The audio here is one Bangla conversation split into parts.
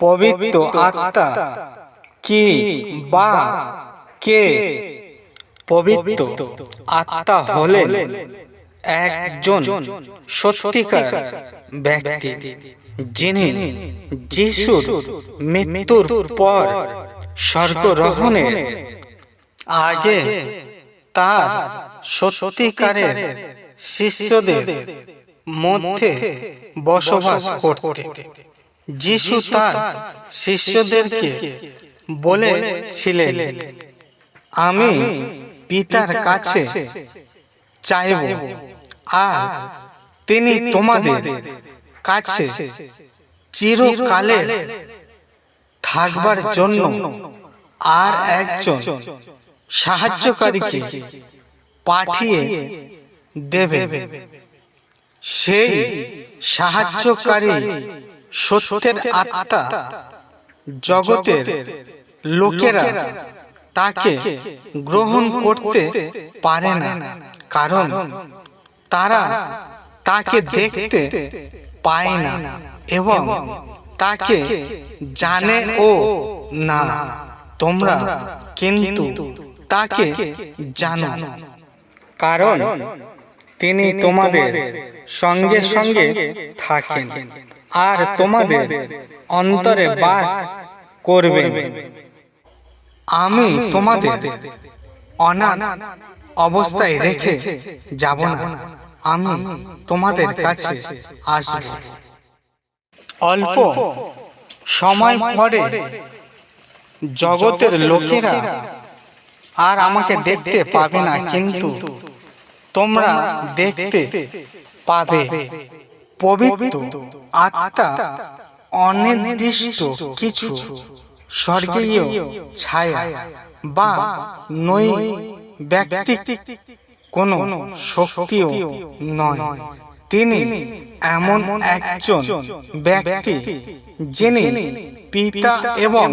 পবিত্র আত্মা। কি বা কে? পবিত্র আত্মা হলেন একজন সত্যিকার ব্যক্তি, যিনি যিশুর মৃত্যুর পর স্বর্গরোহণের আগে তার সত্যিকারের শিষ্যদের মধ্যে বসবাস করতে যিশু তার শিষ্যদেরকে বলেছিলেন আমি পিতার কাছে চাইব আর তিনি তোমাদের কাছে চিরকালে থাকবার জন্য আর একজন সাহায্যকারীকে পাঠিয়ে দেবে। সেই সাহায্যকারী সত্যের আত্মা জগতের লোকেরা তাকে গ্রহণ করতে পারে না। কারণ তারা তাকে দেখতে পায় না এবং তাকে জানে ও না। তোমরা কিন্তু তাকে জানো। কারণ তিনি তোমাদের সঙ্গে সঙ্গে থাকেন। আর তোমাদের অন্তরে বাস করবেন আমি তোমাদের অনাথ অবস্থায় রেখে যাব না। আমি তোমাদের কাছে আসব। অল্প সময় পরে জগতের লোকেরা আর আমাকে দেখতে পাবে না কিন্তু তোমরা দেখতে পাবে। পবিত্র আত্মা অনির্দিষ্ট কিছু স্বর্গীয় ছায়া বা নই ব্যক্তি কোনো শক্তিও নয়। তিনি এমন একজন ব্যক্তি যিনি পিতা এবং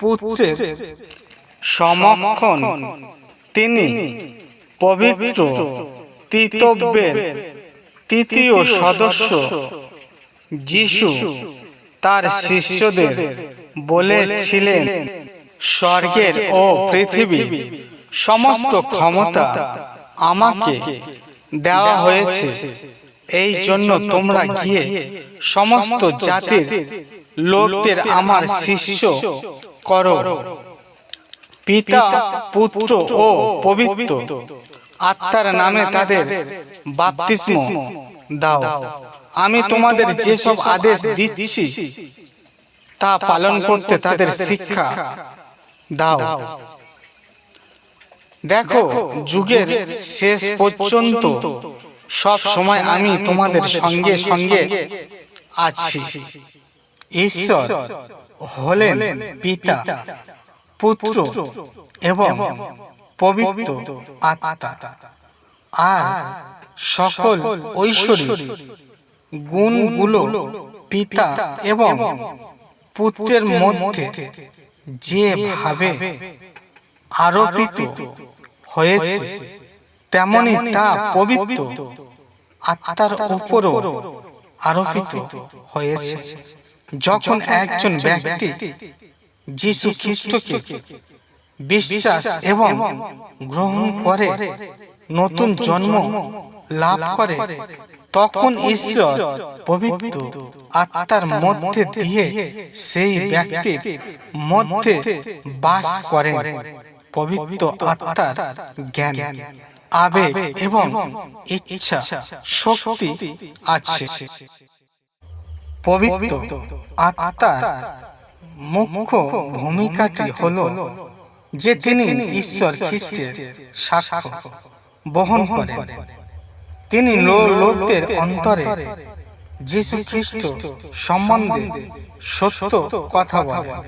পুত্রের সমক্ষণ। তিনি পবিত্র, তিতব্যের তৃতীয় সদস্য যিশু তার শিষ্যদের বলেছিলেন স্বর্গের ও পৃথিবী সমস্ত ক্ষমতা আমাকে দেওয়া হয়েছে। এই জন্য তোমরা গিয়ে সমস্ত জাতির লোকদের আমার শিষ্য করো। পিতা পুত্র ও পবিত্র। আত্মার নামে তাদের বাপ্তিস্ম দাও। আমি তোমাদের যেসব আদেশ দিচ্ছি তা পালন করতে তাদের শিক্ষা দাও। দেখো যুগের শেষ পর্যন্ত সব সময় আমি তোমাদের সঙ্গে সঙ্গে আছি। ঈশ্বর হলেন পিতা পুত্র এবং পবিত্র আত্মা। আর সকল ঐশ্বরিক গুণগুলো পিতা এবং পুত্রের মধ্যে যেভাবে আরোপিত হয়েছে, তেমনি তা পবিত্র আত্মার উপরও আরোপিত হয়েছে। যখন একজন ব্যক্তি যিশু খ্রিস্টকে বিশ্বাস এবং গ্রহণ করে, নতুন জন্ম লাভ করে, তখন ঈশ্বর পবিত্র আত্মার মধ্যে দিয়ে সেই ব্যক্তির মধ্যে বাস করেন, পবিত্র আত্মার জ্ঞান, আবেগ এবং ইচ্ছা, শক্তি আছে। পবিত্র আত্মার মুখ্য ভূমিকাটি হল যে তিনি ঈশ্বর খ্রিস্টের সাক্ষ্য বহন করেন। তিনি লোকদের অন্তরে যীশু খ্রিস্ট সম্বন্ধে সত্য কথা বলেন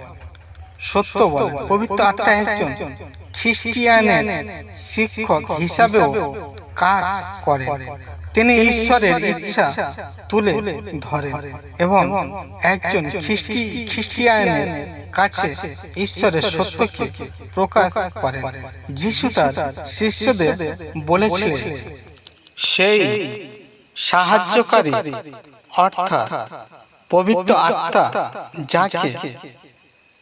সত্য বলেন পবিত্র আত্মা একজন খ্রিস্টিয়ানের শিক্ষক হিসাবেও কাজ করেন। তিনি ঈশ্বরের ইচ্ছা তুলে ধরেন এবং একজন খ্রিস্টি খ্রিস্টিয়ানের কাছে ঈশ্বরের সত্যকে প্রকাশ করেন। যিশু তার শিষ্যদের বলেছিলেন সেই সাহায্যকারী অর্থাৎ পবিত্র আত্মা যাকে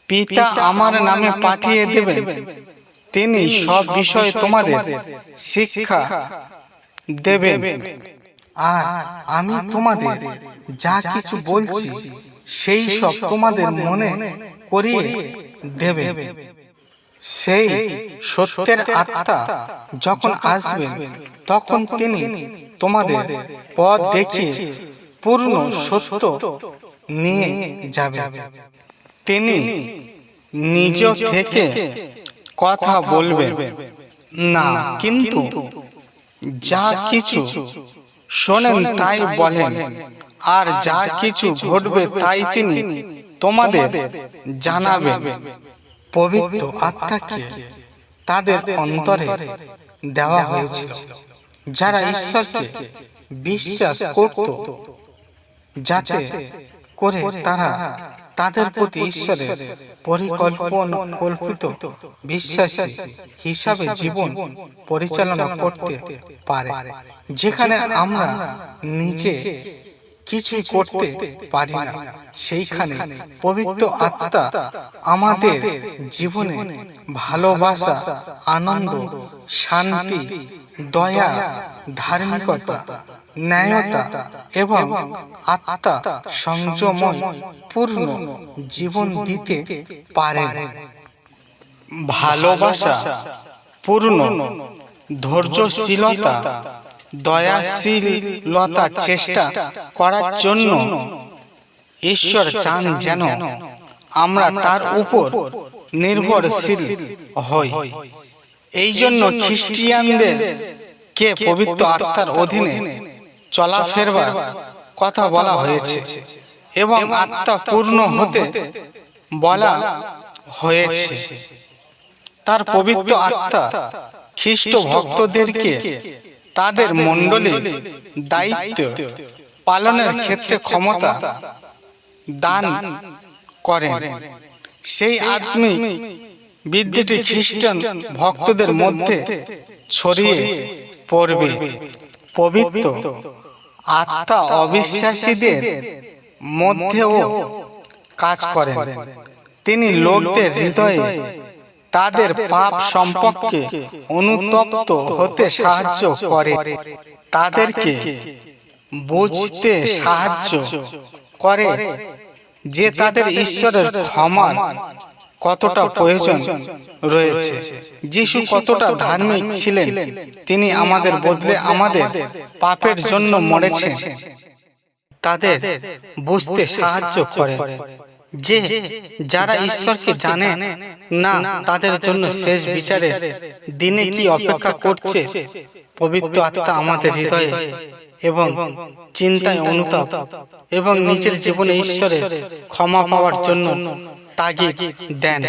পিতা আমার নামে পাঠিয়ে দেবেন। তিনি সব বিষয়ে তোমাদের শিক্ষা দেবেন। আর আমি তোমাদের যা কিছু বলছি, সেই সব তোমাদের মনে করিয়ে দেবে সেই সত্যের আত্মা যখন আসবেন, তখন তিনি তোমাদের পথ দেখিয়ে পূর্ণ সত্য নিয়ে যাবে তিনি নিজ থেকে কথা বলবেন। না, কিন্তু যা কিছু শোনেন তাই বলেন, আর যা কিছু ঘটবে তাই তিনি তোমাদের জানাবেন। পবিত্র আত্মাকে তাদের অন্তরে দেওয়া হয়েছিল, যারা ঈশ্বরকে বিশ্বাস করত, যাতে করে তারা তাদের প্রতি ঈশ্বরের পরিকল্পনা কল্পিত বিশ্বাসী হিসাবে জীবন পরিচালনা করতে পারে। যেখানে আমরা নিজে কিছুই করতে পারি না। সেইখানে পবিত্র আত্মা আমাদের জীবনে ভালোবাসা আনন্দ শান্তি দয়া, ধার্মিকতা, ন্যায়তা এবং আত্মা সংযমন পূর্ণ জীবন দিতে পারে। ভালোবাসা পূর্ণ, ধৈর্যশীলতা, দয়াশীলতা চেষ্টা করার জন্য ঈশ্বর চান যেন আমরা তার উপর নির্ভরশীল হই। এই জন্য খ্রিস্টিয়ানদের কে পবিত্র আত্মার অধীনে চলা ফেরবার কথা বলা হয়েছে এবং আত্মা পূর্ণ হতে বলা হয়েছে। তার পবিত্র আত্মা খ্রিস্ট ভক্তদেরকে তাদের মণ্ডলী দায়িত্ব পালনের ক্ষেত্রে ক্ষমতা দান করেন। সেই আত্মিক বিদ্যুটি খ্রিস্টান ভক্তদের মধ্যে ছড়িয়ে পড়বে। পবিত্র। আত্মা অবিশ্বাসীদের মধ্যেও কাজ করেন। তিনি লোকদের হৃদয়ে তাদের পাপ সম্পর্কে অনুতপ্ত হতে সাহায্য করে। তাদেরকে বুঝতে সাহায্য করে। যে তাদের ঈশ্বরের ক্ষমার কতটা প্রয়োজন রয়েছে? যিশু কতটা ধার্মিক ছিলেন তিনি আমাদের বদলে আমাদের পাপের জন্য মরেছেন। তাদের বুঝতে সাহায্য করে। যে যারা ঈশ্বরকে জানে না তাদের জন্য শেষ বিচারে দিনে কি অপেক্ষা করছে? পবিত্র আত্মা আমাদের হৃদয়ে এবং চিন্তায় অনুতাপ এবং নিজের জীবনে ঈশ্বরের ক্ষমা পাওয়ার জন্য তাগিদ দেন।